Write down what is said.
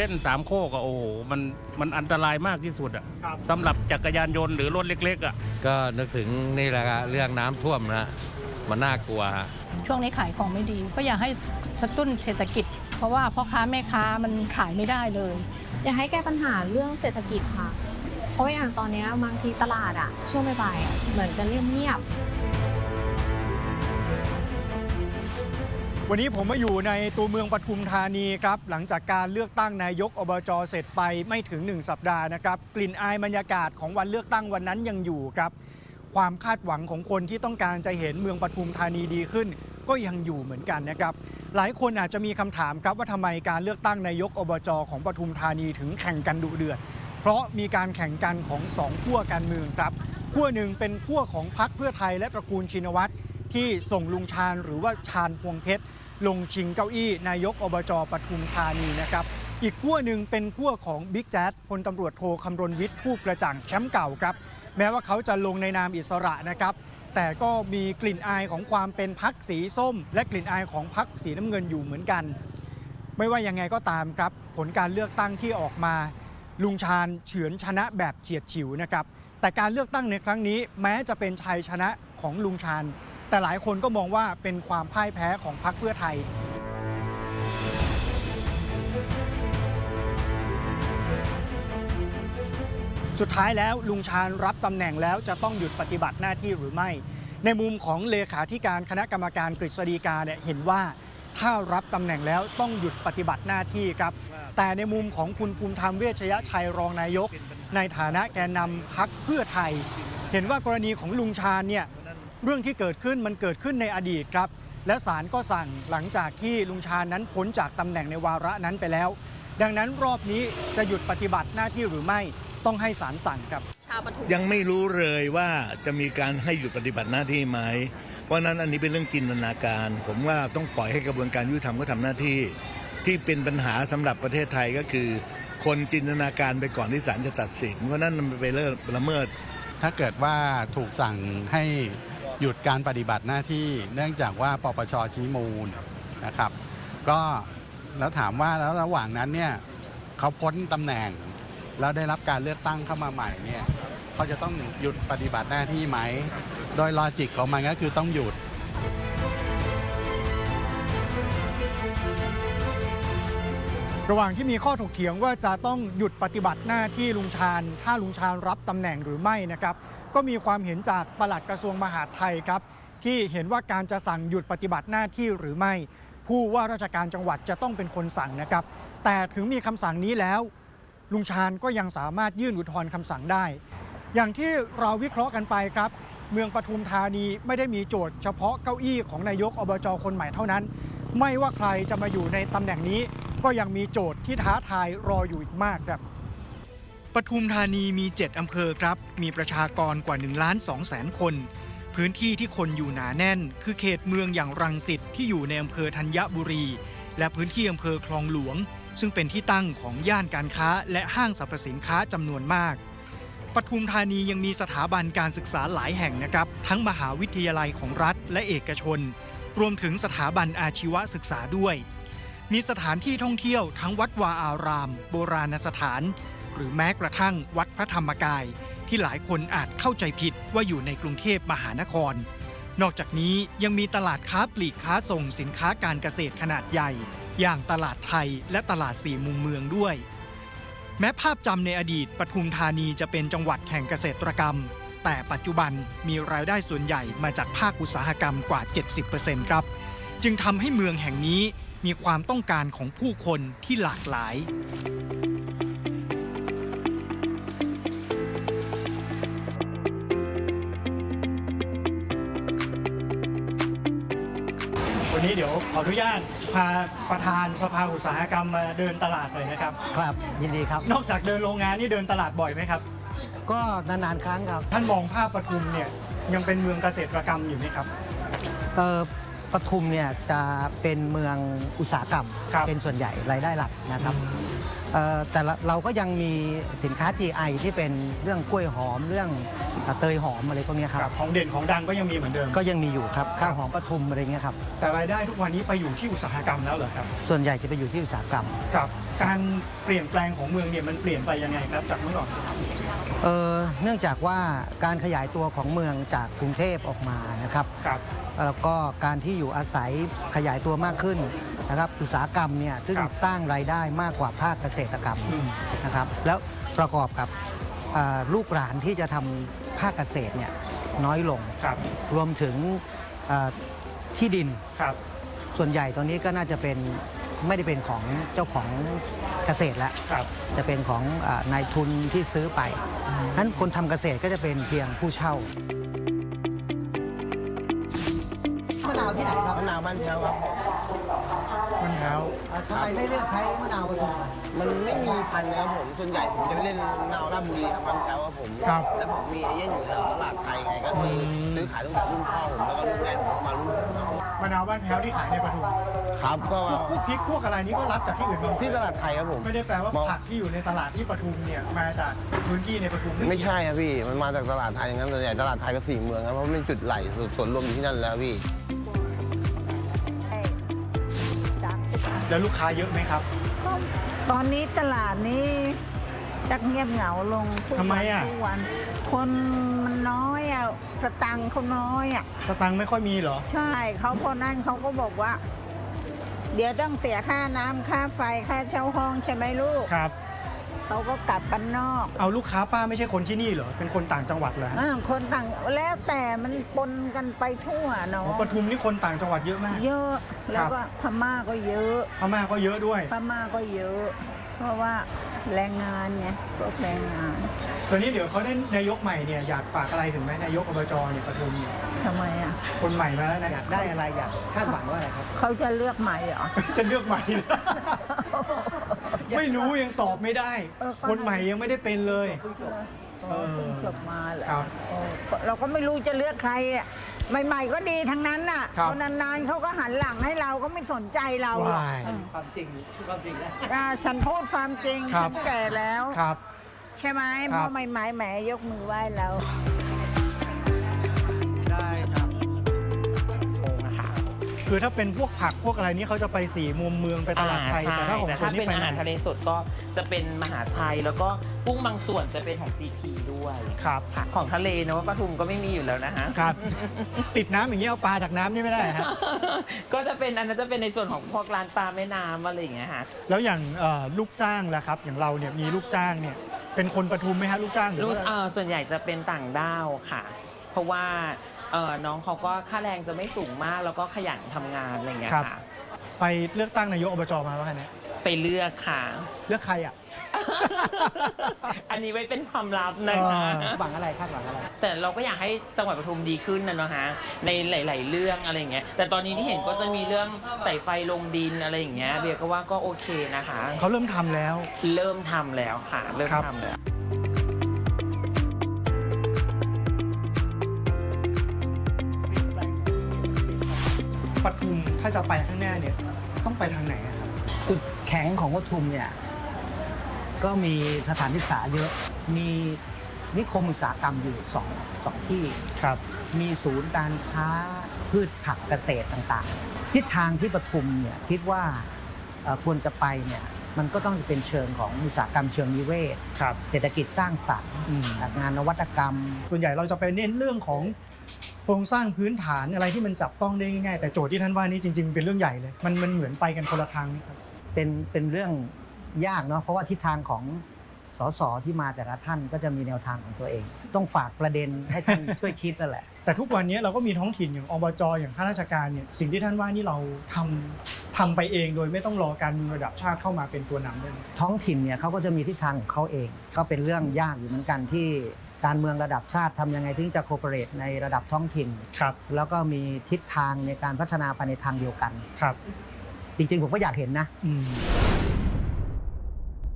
ส้นสามโคกอะโอ้โหมันมันอันตรายมากที่สุดอะครับ สำหรับจักรยานยนต์หรือรถเล็กๆอะ ก็นึกถึงนี่แหละครับเรื่องน้ำท่วมนะมันน่ากลัวฮะ ช่วงนี้ขายของไม่ดี ก็อยากให้สตุ้นเศรษฐกิจ เพราะว่าพ่อค้าแม่ค้ามันขายไม่ได้เลย อยากให้แก้ปัญหาเรื่องเศรษฐกิจค่ะ เพราะว่าอย่างตอนเนี้ยบางทีตลาดอะช่วงบ่ายๆอะเหมือนจะเงียบๆ วันนี้ผมมาอยู่ในตัวเมืองปทุมธานีครับ หลังจากการเลือกตั้งนายกอบจเสร็จไปไม่ถึง 1 สัปดาห์นะครับ กลิ่นอายบรรยากาศของวันเลือกตั้งวันนั้นยังอยู่ครับ ความคาดหวังของคนที่ต้องการจะเห็นเมืองปทุมธานีดีขึ้น ก็ยังอยู่เหมือนกันนะครับ หลายคนอาจจะมีคำถามครับว่าทำไมการเลือกตั้งนายกอบจของปทุมธานีถึงแข่งกันดุเดือด เพราะมีการแข่งกันของสองขั้วการเมืองครับขั้วหนึ่งเป็นขั้วของพรรคเพื่อไทยและตระกูลชินวัตรที่ส่งลุงชาญหรือว่าชาญพวงเพชร ลงชิงเก้าอี้นายกอบจปทุมธานีนะครับ อีกขั้วหนึ่งเป็นขั้วของบิ๊กแจ๊ดพลตำรวจโทคำรณวิทย์ผู้กระจ่างแชมป์เก่าครับ แม้ว่าเขาจะลงในนามอิสระนะครับ แต่ก็มีกลิ่นอายของความเป็นพักสีส้ม และกลิ่นอายของพักสีน้ำเงินอยู่เหมือนกัน ไม่ว่ายังไงก็ตามครับ ผลการเลือกตั้งที่ออกมา ลุงชาญเฉือนชนะแบบเฉียดฉิวนะครับแต่การเลือกตั้งในครั้งนี้แม้จะเป็นชัยชนะของลุงชาญ แต่หลายคนก็มองว่าเป็นความพ่ายแพ้ของพรรคเพื่อไทย สุดท้ายแล้วลุงชาญรับตำแหน่งแล้วจะต้องหยุดปฏิบัติหน้าที่หรือไม่ ในมุมของเลขาธิการคณะกรรมการกฤษฎีกาเนี่ยเห็นว่าถ้ารับตำแหน่งแล้วต้องหยุดปฏิบัติหน้าที่ครับ แต่ในมุมของคุณภูมิธรรมเวชยชัยรองนายก ในฐานะแกนนำพักเพื่อไทย เห็นว่ากรณีของลุงชาญเนี่ย เรื่องที่เกิดขึ้นมันเกิดขึ้นในอดีตครับ และศาลก็สั่งหลังจากที่ลุงชาญนั้นพ้นจากตำแหน่งในวาระนั้นไปแล้ว ดังนั้นรอบนี้จะหยุดปฏิบัติหน้าที่หรือไม่ต้องให้ศาลสั่งครับ ยังไม่รู้เลยว่าจะมีการให้หยุดปฏิบัติหน้าที่ไหมเพราะฉะนั้นอันนี้เป็นเรื่องจินตนาการ ผมว่าต้องปล่อยให้กระบวนการยุติธรรมก็ทำหน้าที่ ที่เป็นปัญหาสำหรับประเทศไทยก็คือ คนจินตนาการไปก่อนที่ศาลจะตัดสินเพราะฉะนั้นมันไปเลิกละเมิด ถ้าเกิดว่าถูกสั่งให้ หยุดการปฏิบัติหน้าที่เนื่องจากว่าปปชชี้มูลนะครับ ก็แล้วถามว่าแล้วระหว่างนั้นเนี่ยเขาพ้นตำแหน่ง แล้วได้รับการเลือกตั้งเข้ามาใหม่เนี่ยเขาจะต้องหยุดปฏิบัติหน้าที่ไหม โดยลอจิกของมันก็คือต้องหยุดระหว่างที่มีข้อถกเถียงว่าจะต้องหยุดปฏิบัติหน้าที่ลุงชาญ ถ้าลุงชาญรับตำแหน่งหรือไม่นะครับ ก็มีความเห็นจากปลัดกระทรวงมหาดไทยครับ ที่เห็นว่าการจะสั่งหยุดปฏิบัติหน้าที่หรือไม่ ผู้ว่าราชการจังหวัดจะต้องเป็นคนสั่งนะครับ แต่ถึงมีคำสั่งนี้แล้ว ลุงชาญก็ยังสามารถยื่นอุทธรณ์คำสั่งได้ อย่างที่เราวิเคราะห์กันไปครับ เมืองปทุมธานีไม่ได้มีโจทย์เฉพาะเก้าอี้ของนายกอบจคนใหม่เท่านั้น ไม่ว่าใครจะมาอยู่ในตำแหน่งนี้ ก็ยังมีโจทย์ที่ท้าทายรออยู่อีกมากครับ ปทุมธานีมี 7 อำเภอครับ มีประชากรกว่า1ล้าน2แสนคน พื้นที่ที่คนอยู่หนาแน่น คือเขตเมืองอย่างรังสิตที่อยู่ในอำเภอธัญบุรี และพื้นที่อำเภอคลองหลวง ซึ่งเป็นที่ตั้งของย่านการค้าและห้างสรรพสินค้าจำนวนมากปทุมธานียังมีสถาบันการศึกษาหลายแห่งนะครับ ทั้งมหาวิทยาลัยของรัฐและเอกชน รวมถึงสถาบันอาชีวศึกษาด้วย มีสถานที่ท่องเที่ยวทั้งวัดวาอาราม โบราณสถาน หรือแม้กระทั่งวัดพระธรรมกาย ที่หลายคนอาจเข้าใจผิดว่าอยู่ในกรุงเทพมหานคร นอกจากนี้ยังมีตลาดค้าปลีกค้าส่งสินค้าการเกษตรขนาดใหญ่ อย่างตลาดไทยและตลาดสี่มุมเมืองด้วย แม้ภาพจำในอดีตปทุมธานีจะเป็นจังหวัดแห่งเกษตรกรรม แต่ปัจจุบันมีรายได้ส่วนใหญ่มาจากภาคอุตสาหกรรมกว่า 70%ครับ จึงทำให้เมืองแห่งนี้มีความต้องการของผู้คนที่หลากหลาย วันนี้เดี๋ยวขออนุญาตพาประธานสภาอุตสาหกรรมมาเดินตลาดหน่อยนะครับ ครับยินดีครับ นอกจากเดินโรงงานนี่เดินตลาดบ่อยไหมครับ ก็นานๆครั้งครับ ท่านมองภาพปทุมเนี่ยยังเป็นเมืองเกษตรกรรมอยู่ไหมครับ เอ่อ ปทุมเนี่ยจะเป็นเมืองอุตสาหกรรม ครับเป็นส่วนใหญ่รายได้หลักนะครับเอ่อแต่ละเราก็ยังมีสินค้า GI ที่เป็นเรื่องกล้วยหอมเรื่องเตยหอมอะไรพวกเนี้ยคครัรับบ ของเด่นของดังก็ยังมีเหมือนเดิม ก็ยังมีอยู่ครับข้าวหอมปทุมอะไรเงี้ยครับแต่รายได้ทุกวันนี้ไปอยู่ที่อุตสาหกรรมแล้วเหรอครับส่วนใหญ่จะไปอยู่ที่อุตสาหกรรม ครับ การเปลี่ยนแปลงของเมืองเนี่ยมันเปลี่ยนไปยังไงครับจากเมื่อก่อน เอ่อเนื่องจากว่าการขยายตัวของเมืองจากกรุงเทพออกมานะครับ ครับ แล้วก็การที่อยู่อาศัยขยายตัวมากขึ้นนะครับอุตสาหกรรมเนี่ยซึ่งครับ สร้างรายได้มากกว่าภาคเกษตรกรรมอืมนะครับแล้วประกอบกับเอ่อลูกหลานที่จะทำภาคเกษตรเนี่ยน้อยลง ครับรวมถึงเอ่อที่ดินครับ ส่วนใหญ่ตอนนี้ก็น่าจะเป็นไม่ได้เป็นของเจ้าของเกษตรแล้วครับ จะเป็นของเออนายทุนที่ซื้อไปนั้นคนทำเกษตรก็จะเป็นเพียงผู้เช่า มะนาวที่ไหนครับมะนาวบ้านแพ้วครับมันเท้าทำไมไม่เลือกใช้มะนาวปทุมมันไม่มีพันธุ์นะครับผมส่วนใหญ่ผมจะไปเล่นนาวราชบุรีทำความแถวครับผมครับแล้วผมมีเอเย่นอยู่แถวตลาดไทยไงก็คืออม ซื้อขายตั้งแต่รุ่นพ่อผมแล้วก็รุ่นแม่ผมก็มารุ่นผมครับมะนาวบ้านแพ้วที่ขายในปทุมครับก็พวกพริกพวกอะไรนี้ก็รับจากที่อื่นมาหมดที่ตลาดไทยครับผมไม่ได้แปลว่าผักที่อยู่ในตลาดที่ปทุมเนี่ยมาจากพื้นที่ในปทุมไม่ใช่ครับพี่มันมาจากตลาดไทยอย่างนั้นส่วนใหญ่ตลาดไทยก็สี่เมืองครับเพราะมันเป็นจุดไหลสวนรวมอยู่ที่นั่นแล้วพี่ แล้วลูกค้าเยอะไหมครับ ตอนนี้ตลาดนี้ชักเงียบเหงาลงทุกทำไมวันอะ ทุกวัน คนมันน้อยอะสตังค์เขาน้อยอะ สตังค์ไม่ค่อยมีเหรอ ใช่เขาพอนั่นเขาก็บอกว่า เดี๋ยวต้องเสียค่าน้ำค่าไฟค่าเช่าห้องใช่ไหมลูก ครับ เขาก็กลับกันนอกเอาลูกค้าป้าไม่ใช่คนที่นี่เหรอ เป็นคนต่างจังหวัดเหรอฮะอ่าคนต่างแล้วแต่มันปนกันไปทั่วเนาะอ๋อปทุมนี่คนต่างจังหวัดเยอะมาก เยอะแล้วก็พม่าก็เยอะพม่าก็เยอะด้วย พม่าก็เยอะ เพราะว่าแรงงานไงพวกแรงงานตอนนี้เดี๋ยวเขาได้นายกใหม่เนี่ยอยากฝากอะไรถึงไหมนายกอบจเนี่ยปทุมเนี่ยทำไมอะคนใหม่มาแล้วนะอยากได้อะไรอยากคาดหวังว่าอะไรครับ เขาจะเลือกใหม่เหรอ จะเลือกใหม่ ไม่รู้ยังตอบไม่ได้ เออก็ คนใหม่ยังไม่ได้เป็นเลย เออ เพิ่งจบมาเหรอครับเออเราก็ไม่รู้จะเลือกใครอะใหม่ๆก็ดีทั้งนั้นน่ะครับพอนานๆเขาก็หันหลังให้เราก็ไม่สนใจเราอะว้ายเออความจริงความจริงนะ อ่าฉันพูดความจริงครัฉับ นแก่แล้ว ครับ ใช่ไหมครัพ่บอใหม่ๆแหมยกมือไหว้เรา คือถ้าเป็นพวกผักพวกอะไรนี่เขาจะไปสี่มุมเมืองไปตลาดไทยอ่แต่ถ้าของแต่คถ้านนี่เป็นไปอาไหนหารทะเลสดก็จะเป็นมหาชัยแล้วก็กุ้งบางส่วนจะเป็นของ CP ด้วยครับค่ะของทะเลเนอะปทุมก็ไม่มีอยู่แล้วนะฮะ ครับ ติดน้ำอย่างเงี้ยเอาปลาจากน้ำนี่ไม่ได้ฮะ ก็จะเป็นอันนั้นจะเป็นในส่วนของพวกร้านปลาแม่น้ำอะไรอย่างเงี้ยฮะแล้วอย่างเอ่อลูกจ้างล่ะครับ อย่างเราเนี่ยมีลูกจ้างเนี่ยเป็นคนปทุมไหมฮะลูกจ้างหรือลูกว่า เอ่อส่วนใหญ่จะเป็นต่างด้าวค่ะ เพราะว่า เอ่อน้องเขาก็ค่าแรงจะไม่สูงมากแล้วก็ขยันทำงานอะไรอย่างเงี้ยครับ ค่ะ ไปเลือกตั้งนายกอบจมาว่าไงเนี่ยไปเลือกค่ะ เลือกใครอะ อันนี้ไว้เป็นความลับนะคะอ่าหวังอะไรคาดหวังอะไร แต่เราก็อยากให้จังหวัดปทุมดีขึ้นนะเนาะฮะในหลาย ๆ เรื่องอะไรอย่างเงี้ยแต่ตอนนี้ที่เห็นก็จะมีเรื่องใส่ไฟลงดินอะไรอย่างเงี้ยเบียร์ก็ว่าก็โอเคนะคะ เขาเริ่มทำแล้ว เริ่มทำแล้วค่ะเริ่มครับ ทำแล้วาจะไปข้างหน้าเนี่ยต้องไปทางไหนอะครับ จุดแข็งของปทุมเนี่ย ก็มีสถานศึกษาเยอะ มีนิคมอุตสาหกรรมอยู่สองสองที่ ครับ มีศูนย์การค้าพืชผักเกษตรต่างๆ ทิศทางที่ปทุมเนี่ยคิดว่าเอ่อควรจะไปเนี่ยมันก็ต้องเป็นเชิงของอุตสาหกรรมเชิงนิเวศ ครับ เศรษฐกิจสร้างสรรค์อืม งานนวัตกรรม ส่วนใหญ่เราจะไปเน้นเรื่องของ โครงสร้างพื้นฐานอะไรที่มันจับต้องได้ง่ายๆแต่โจทย์ที่ท่านว่านี่จริงๆเป็นเรื่องใหญ่เลย มันมันเหมือนไปกันคนละทางนี่ครับเป็นเป็นเรื่องยากเนาะเพราะว่าทิศทางของสสที่มาแต่ละท่านก็จะมีแนวทางของตัวเอง ต้องฝากประเด็นให้ท่าน ช่วยคิดนั่นแหละ แต่ทุกวันนี้เราก็มีท้องถิ่นอย่างอบจอย่างข้าราชการเนี่ยสิ่งที่ท่านว่านี่เราทำทำไปเองโดยไม่ต้องรอการเมืองระดับชาติเข้ามาเป็นตัวนำด้วยนะท้องถิ่นเนี่ยเขาก็จะมีทิศทางของเขาเอง ก็เป็นเรื่องยากอยู่เหมือนกันที่ การเมืองระดับชาติทำยังไงถึงจะโคเปเรตในระดับท้องถิ่น ครับแล้วก็มีทิศทางในการพัฒนาไปในทางเดียวกัน ครับ จริงๆ ผมก็อยากเห็นนะ อืม